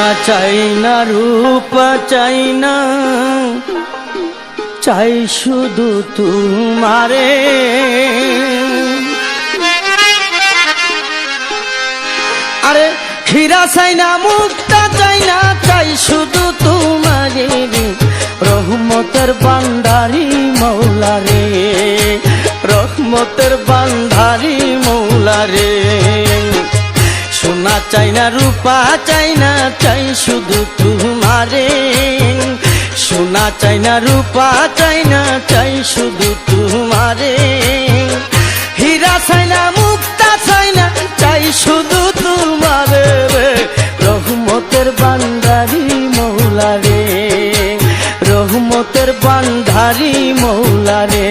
সোনা চাই না রূপা, চাই না। চাই শুধু তোমারে। আরে হীরা চাই না, মুক্তা চাই না, চাই শুধু তোমারে রহমতের বান্দারি মৌলারে রহমতের বান্দারি মৌলারে চাই না রূপা, চাই না, চাই শুধু তোমারে। সোনা চাই না রূপা, চাই না, চাই শুধু তোমারে। হীরা চাই না, মুক্তা চাই না, চাই শুধু তোমারে। রহমতের বান্দারি মৌলারে, রহমতের বান্দারি মৌলারে।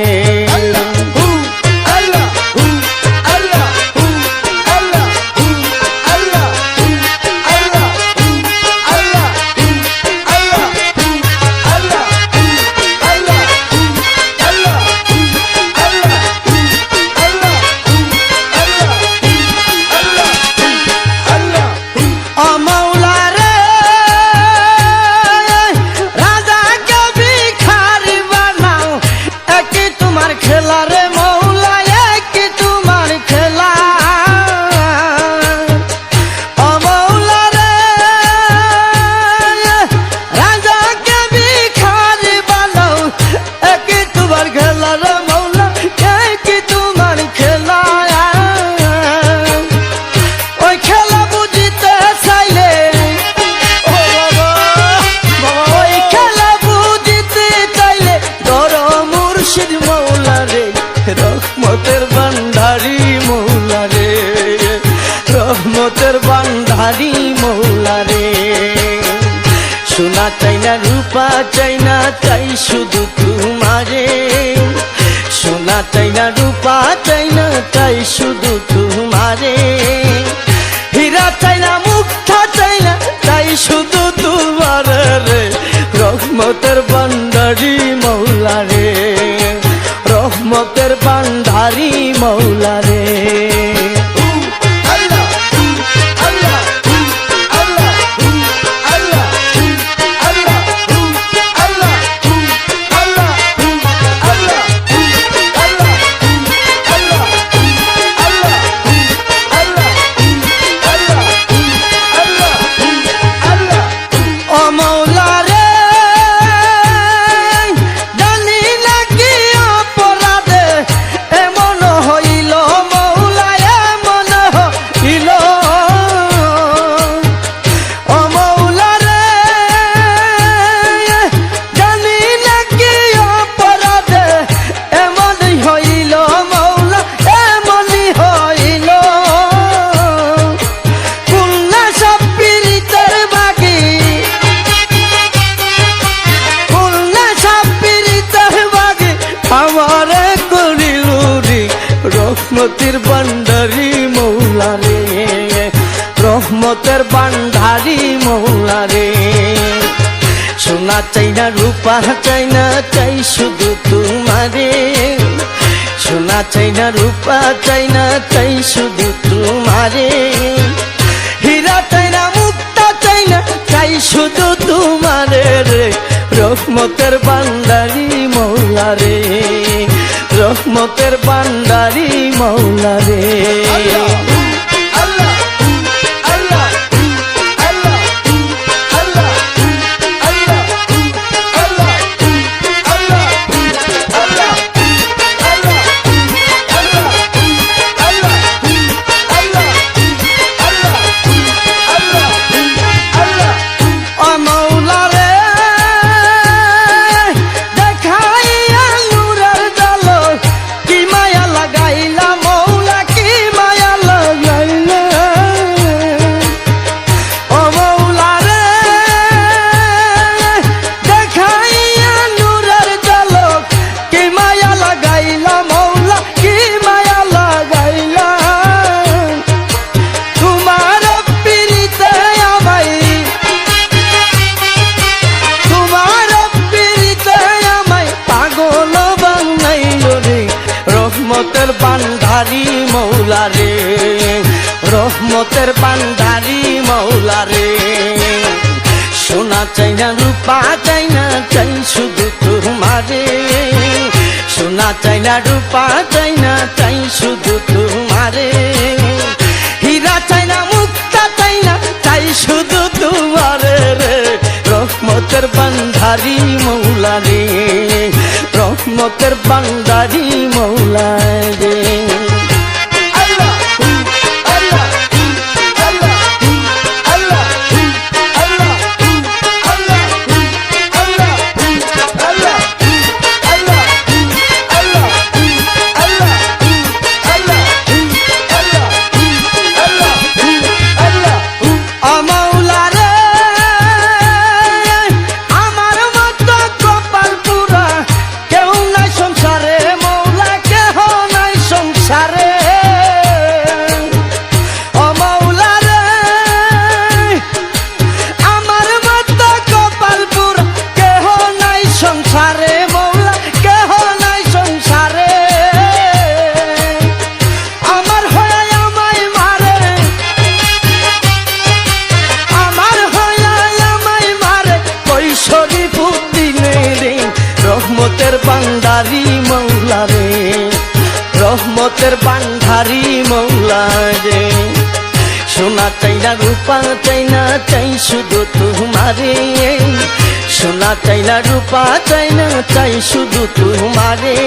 চাই না রূপা চাই না চাই শুধু তোমারে সোনা চাই না রূপা চাই না চাই শুধু তোমারে হীরা চাই না মুক্তা চাই না চাই শুধু তোমার রে। রহমতের বান্দারি মৌলা রে। রহমতের বান্দারি মৌলা রে। রহমতের বান্ডারি মৌলা রে রহমতের বান্ডারি মৌলা রে সোনা চাই না, রূপা চাই না, চাই শুধু তোমারে। সোনা চাই না, রূপা চাই না, চাই শুধু তোমারে। হীরা চাই না, মুক্তা চাই না, চাই শুধু তোমারে রে। রহমতের বান্দারি মৌলা রে রহমতের বান্দারি মৌলা রে। রহমতের বান্ধারি মৌলা রে। সোনা চাই না, রূপা চাই না, চাই শুধু তোমারে সোনা চাই না, রূপা চাই না, চাই শুধু তোমারে হীরা চাই না, মুক্তা চাই না, চাই শুধু তোমারে রে রহমতের বান্ধারি মৌলা রে। রহমতের বান্দারি মৌলা রহমতের বান্ধারি মৌলা রে সোনা চাই না রূপা চাই না চাই শুধু তোমারে। সোনা চাই না রূপা চাই না চাই শুধু তোমারে।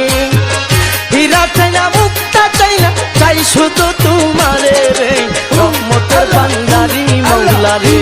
হীরা চাই না মুক্তা চাই না চাই শুধু তোমারে রে। রহমতের বান্দারি মৌলা রে।